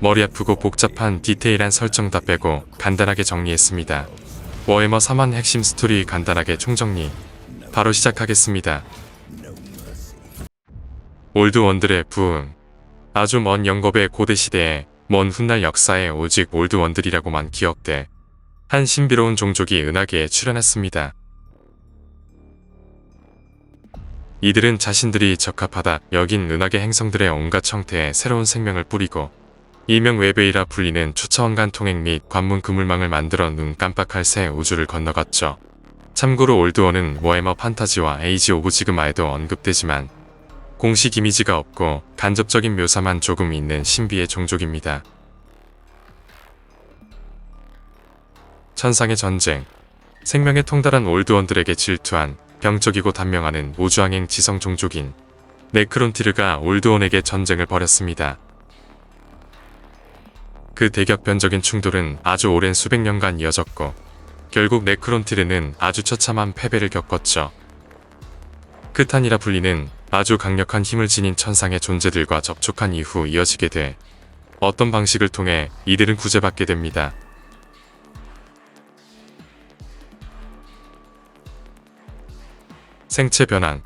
머리 아프고 복잡한 디테일한 설정 다 빼고 간단하게 정리했습니다. 워해머 3만 핵심 스토리 간단하게 총정리. 바로 시작하겠습니다. 올드 원들의 부흥. 아주 먼 영겁의 고대 시대에 먼 훗날 역사에 오직 올드 원들이라고만 기억돼 한 신비로운 종족이 은하계에 출현했습니다. 이들은 자신들이 적합하다 여긴 은하계 행성들의 온갖 형태에 새로운 생명을 뿌리고 일명 외베이라 불리는 초차원간 통행 및 관문 그물망을 만들어 눈 깜빡할 새 우주를 건너갔죠. 참고로 올드원은 워해머 판타지와 에이지 오브 지그마에도 언급되지만 공식 이미지가 없고 간접적인 묘사만 조금 있는 신비의 종족입니다. 천상의 전쟁 생명에 통달한 올드원들에게 질투한 병적이고 단명하는 우주항행 지성 종족인 네크론티르가 올드원에게 전쟁을 벌였습니다. 그 대격변적인 충돌은 아주 오랜 수백 년간 이어졌고 결국 네크론티르는 아주 처참한 패배를 겪었죠. 크탄이라 불리는 아주 강력한 힘을 지닌 천상의 존재들과 접촉한 이후 이어지게 돼 어떤 방식을 통해 이들은 구제받게 됩니다. 생체 변환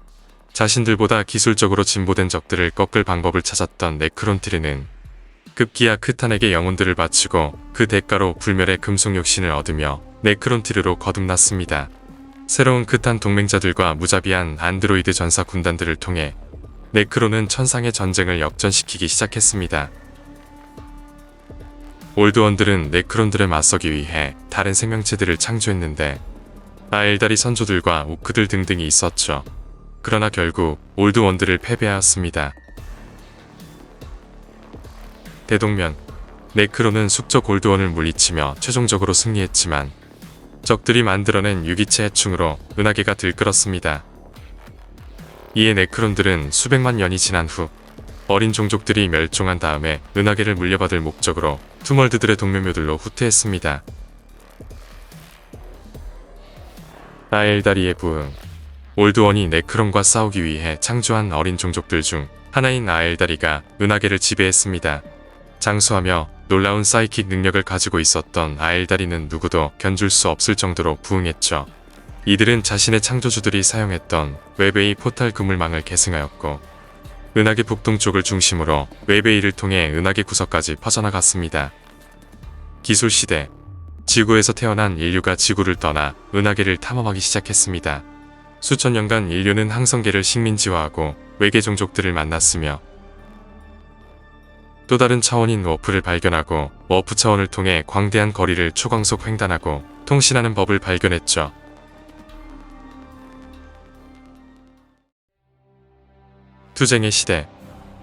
자신들보다 기술적으로 진보된 적들을 꺾을 방법을 찾았던 네크론티르는 급기야 크탄에게 영혼들을 바치고 그 대가로 불멸의 금속 욕신을 얻으며 네크론티르로 거듭났습니다. 새로운 크탄 동맹자들과 무자비한 안드로이드 전사 군단들을 통해 네크로는 천상의 전쟁을 역전시키기 시작했습니다. 올드원들은 네크론들에 맞서기 위해 다른 생명체들을 창조했는데 아엘다리 선조들과 우크들 등등이 있었죠. 그러나 결국 올드원들을 패배하였습니다. 대동면 네크로는 숙적 올드원을 물리치며 최종적으로 승리했지만 적들이 만들어낸 유기체 해충으로 은하계가 들끓었습니다. 이에 네크론들은 수백만 년이 지난 후 어린 종족들이 멸종한 다음에 은하계를 물려받을 목적으로 투멀드들의 동묘묘들로 후퇴했습니다. 아엘다리의 부흥 올드원이 네크론과 싸우기 위해 창조한 어린 종족들 중 하나인 아엘다리가 은하계를 지배했습니다. 장수하며 놀라운 사이킥 능력을 가지고 있었던 아엘다리는 누구도 견줄 수 없을 정도로 부흥했죠. 이들은 자신의 창조주들이 사용했던 웨베이 포탈 그물망을 계승하였고 은하계 북동쪽을 중심으로 웨베이를 통해 은하계 구석까지 퍼져나갔습니다. 기술 시대 지구에서 태어난 인류가 지구를 떠나 은하계를 탐험하기 시작했습니다. 수천 년간 인류는 항성계를 식민지화하고 외계 종족들을 만났으며 또 다른 차원인 워프를 발견하고 워프 차원을 통해 광대한 거리를 초광속 횡단하고 통신하는 법을 발견했죠. 투쟁의 시대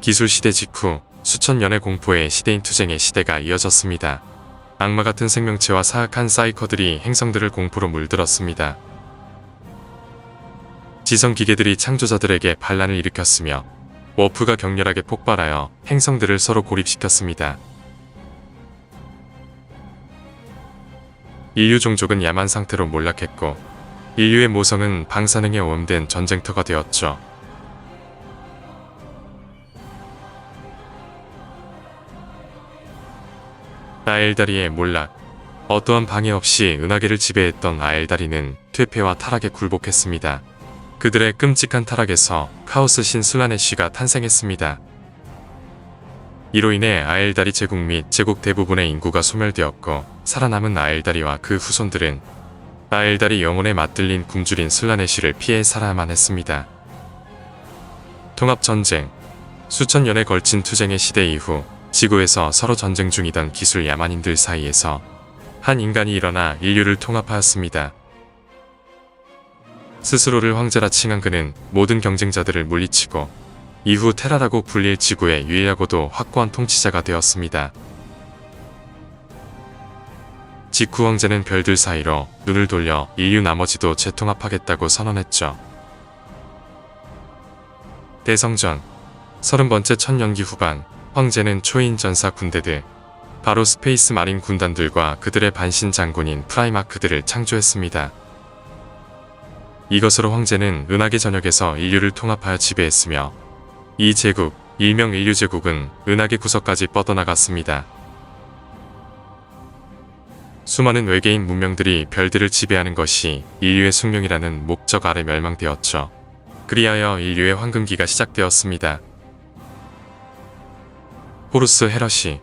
기술 시대 직후 수천 년의 공포의 시대인 투쟁의 시대가 이어졌습니다. 악마 같은 생명체와 사악한 사이커들이 행성들을 공포로 물들었습니다. 지성 기계들이 창조자들에게 반란을 일으켰으며 워프가 격렬하게 폭발하여 행성들을 서로 고립시켰습니다. 인류 종족은 야만 상태로 몰락했고 인류의 모성은 방사능에 오염된 전쟁터가 되었죠. 아엘다리의 몰락 어떠한 방해 없이 은하계를 지배했던 아엘다리는 퇴폐와 타락에 굴복했습니다. 그들의 끔찍한 타락에서 카오스 신 슬라네쉬가 탄생했습니다. 이로 인해 아엘다리 제국 및 제국 대부분의 인구가 소멸되었고 살아남은 아엘다리와 그 후손들은 아엘다리 영혼에 맞들린 굶주린 슬라네쉬를 피해 살아야만 했습니다. 통합전쟁 수천 년에 걸친 투쟁의 시대 이후 지구에서 서로 전쟁 중이던 기술 야만인들 사이에서 한 인간이 일어나 인류를 통합하였습니다. 스스로를 황제라 칭한 그는 모든 경쟁자들을 물리치고 이후 테라라고 불릴 지구의 유일하고도 확고한 통치자가 되었습니다. 직후 황제는 별들 사이로 눈을 돌려 인류 나머지도 재통합하겠다고 선언했죠. 대성전 30번째 천년기 후반 황제는 초인 전사 군대들 바로 스페이스 마린 군단들과 그들의 반신 장군인 프라이마크들을 창조했습니다. 이것으로 황제는 은하계 전역에서 인류를 통합하여 지배했으며 이 제국, 일명 인류제국은 은하계 구석까지 뻗어나갔습니다. 수많은 외계인 문명들이 별들을 지배하는 것이 인류의 숙명이라는 목적 아래 멸망되었죠. 그리하여 인류의 황금기가 시작되었습니다. 호루스 헤럿이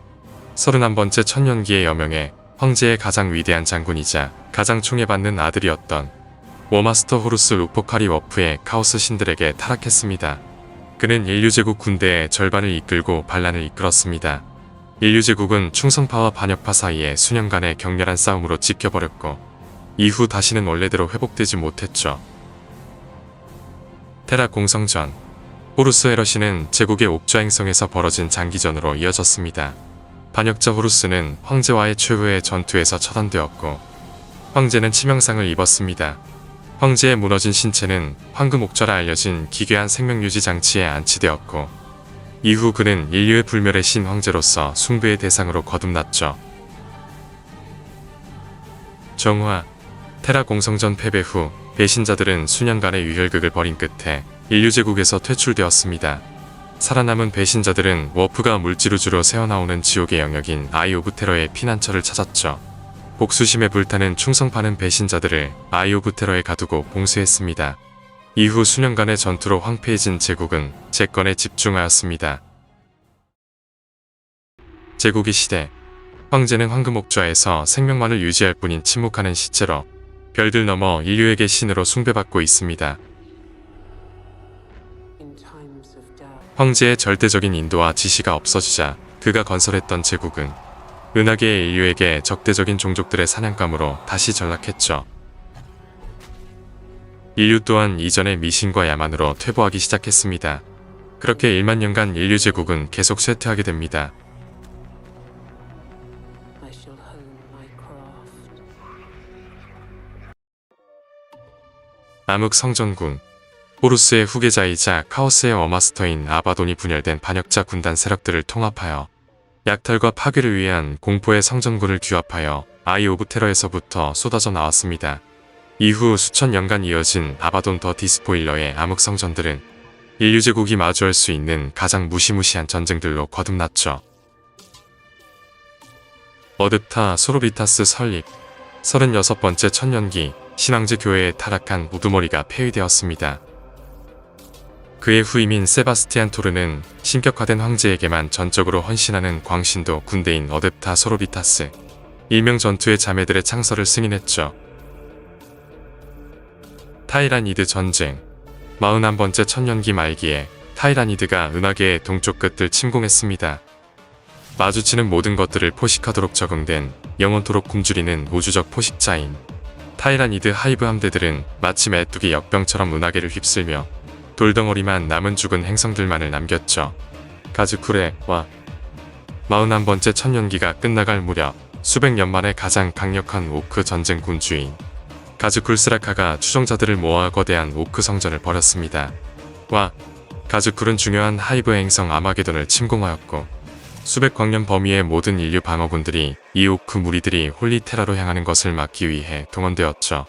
31번째 천년기의 여명에 황제의 가장 위대한 장군이자 가장 총애받는 아들이었던 워마스터 호루스 루포카리 워프의 카오스 신들에게 타락했습니다. 그는 인류제국 군대의 절반을 이끌고 반란을 이끌었습니다. 인류제국은 충성파와 반역파 사이에 수년간의 격렬한 싸움으로 지켜버렸고 이후 다시는 원래대로 회복되지 못했죠. 테라 공성전 호루스 헤러시는 제국의 옥좌 행성에서 벌어진 장기전으로 이어졌습니다. 반역자 호루스는 황제와의 최후의 전투에서 처단되었고 황제는 치명상을 입었습니다. 황제의 무너진 신체는 황금 옥좌라 알려진 기괴한 생명유지 장치에 안치되었고 이후 그는 인류의 불멸의 신 황제로서 숭배의 대상으로 거듭났죠. 정화 테라 공성전 패배 후 배신자들은 수년간의 유혈극을 벌인 끝에 인류 제국에서 퇴출되었습니다. 살아남은 배신자들은 워프가 물지루주로 새어나오는 지옥의 영역인 아이 오브 테러의 피난처를 찾았죠. 복수심에 불타는 충성파는 배신자들을 아이 오브 테러에 가두고 봉쇄했습니다. 이후 수년간의 전투로 황폐해진 제국은 재건에 집중하였습니다. 제국의 시대 황제는 황금옥좌에서 생명만을 유지할 뿐인 침묵하는 시체로 별들 넘어 인류에게 신으로 숭배받고 있습니다. 황제의 절대적인 인도와 지시가 없어지자 그가 건설했던 제국은 은하계의 인류에게 적대적인 종족들의 사냥감으로 다시 전락했죠. 인류 또한 이전의 미신과 야만으로 퇴보하기 시작했습니다. 그렇게 1만 년간 인류 제국은 계속 쇠퇴하게 됩니다. 암흑 성전군 호루스의 후계자이자 카오스의 어마스터인 아바돈이 분열된 반역자 군단 세력들을 통합하여 약탈과 파괴를 위한 공포의 성전군을 규합하여 아이 오브 테러에서부터 쏟아져 나왔습니다. 이후 수천 년간 이어진 아바돈 더 디스포일러의 암흑 성전들은 인류 제국이 마주할 수 있는 가장 무시무시한 전쟁들로 거듭났죠. 어드타 소로비타스 설립 36번째 천년기 신앙제 교회에 타락한 우두머리가 폐위되었습니다. 그의 후임인 세바스티안 토르는 신격화된 황제에게만 전적으로 헌신하는 광신도 군대인 어뎁타 소로비타스 일명 전투의 자매들의 창설을 승인했죠. 타이라니드 전쟁 41번째 천년기 말기에 타이라니드가 은하계의 동쪽 끝을 침공했습니다. 마주치는 모든 것들을 포식하도록 적응된 영원토록 굶주리는 우주적 포식자인 타이라니드 하이브 함대들은 마치 메뚜기 역병처럼 은하계를 휩쓸며 돌덩어리만 남은 죽은 행성들만을 남겼죠. 가즈쿠레와 41번째 천년기가 끝나갈 무렵 수백 년 만에 가장 강력한 오크 전쟁 군주인 가즈쿨스라카가 추종자들을 모아 거대한 오크 성전을 벌였습니다. 와 가즈쿨은 중요한 하이브 행성 아마게돈을 침공하였고 수백 광년 범위의 모든 인류 방어군들이 이 오크 무리들이 홀리테라로 향하는 것을 막기 위해 동원되었죠.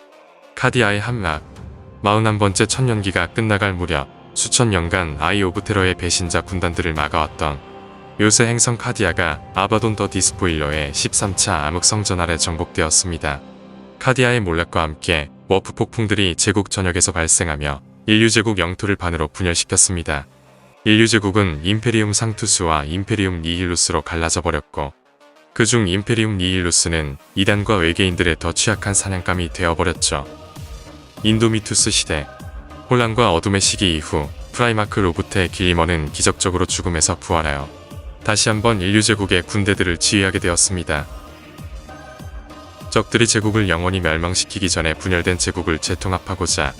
카디아의 함락 41번째 천년기가 끝나갈 무렵 수천 년간 아이 오브 테러의 배신자 군단들을 막아왔던 요새 행성 카디아가 아바돈 더 디스포일러의 13차 암흑 성전 아래 정복되었습니다. 카디아의 몰락과 함께 워프 폭풍들이 제국 전역에서 발생하며 인류 제국 영토를 반으로 분열시켰습니다. 인류 제국은 임페리움 상투스와 임페리움 니힐루스로 갈라져 버렸고 그중 임페리움 니힐루스는 이단과 외계인들의 더 취약한 사냥감이 되어버렸죠. 인도미투스 시대 혼란과 어둠의 시기 이후 프라이마크 로부트의 길리머는 기적적으로 죽음에서 부활하여 다시 한번 인류 제국의 군대들을 지휘하게 되었습니다. 적들이 제국을 영원히 멸망시키기 전에 분열된 제국을 재통합하고자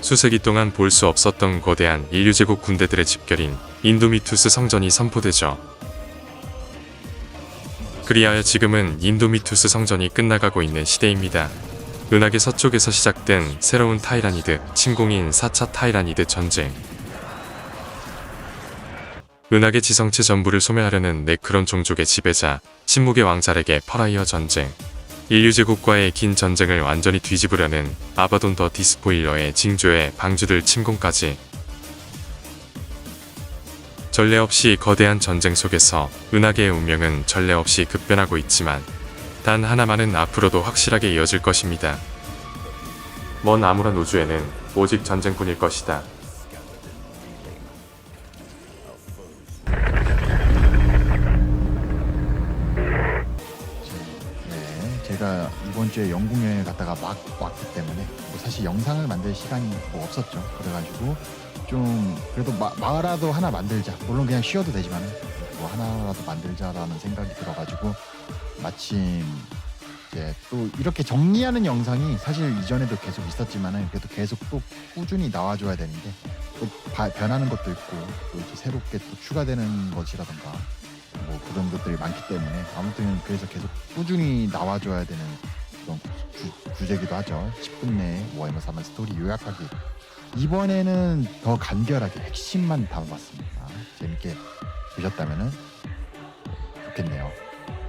수세기 동안 볼 수 없었던 거대한 인류 제국 군대들의 집결인 인도미투스 성전이 선포되죠. 그리하여 지금은 인도미투스 성전이 끝나가고 있는 시대입니다. 은하계 서쪽에서 시작된 새로운 타이라니드, 침공인 4차 타이라니드 전쟁. 은하계 지성체 전부를 소멸하려는 네크론 종족의 지배자, 침묵의 왕자에게 퍼라이어 전쟁. 인류 제국과의 긴 전쟁을 완전히 뒤집으려는 아바돈 더 디스포일러의 징조의 방주들 침공까지 전례 없이 거대한 전쟁 속에서 은하계의 운명은 전례 없이 급변하고 있지만 단 하나만은 앞으로도 확실하게 이어질 것입니다. 먼 암울한 우주에는 오직 전쟁뿐일 것이다. 네, 제가 이번 주에 영국 여행을 갔다가 막 왔기 때문에 뭐 사실 영상을 만들 시간이 뭐 없었죠. 그래가지고 좀 그래도 마, 마라도 하나 만들자. 물론 그냥 쉬어도 되지만 뭐 하나라도 만들자라는 생각이 들어가지고 마침 이제 또 이렇게 정리하는 영상이 사실 이전에도 계속 있었지만은 그래도 계속 또 꾸준히 나와줘야 되는데 또 바- 변하는 것도 있고 또 이제 새롭게 또 추가되는 것이라던가 뭐 그런 것들이 많기 때문에 아무튼 그래서 계속 꾸준히 나와줘야 되는 그런 구, 주제기도 하죠. 10분 내에 워해머 3만 스토리 요약하기. 이번에는 더 간결하게 핵심만 담아봤습니다. 재밌게 보셨다면은 좋겠네요.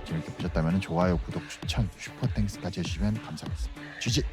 재밌게 보셨다면 좋아요, 구독, 추천, 슈퍼 땡스까지 해주시면 감사하겠습니다. GG!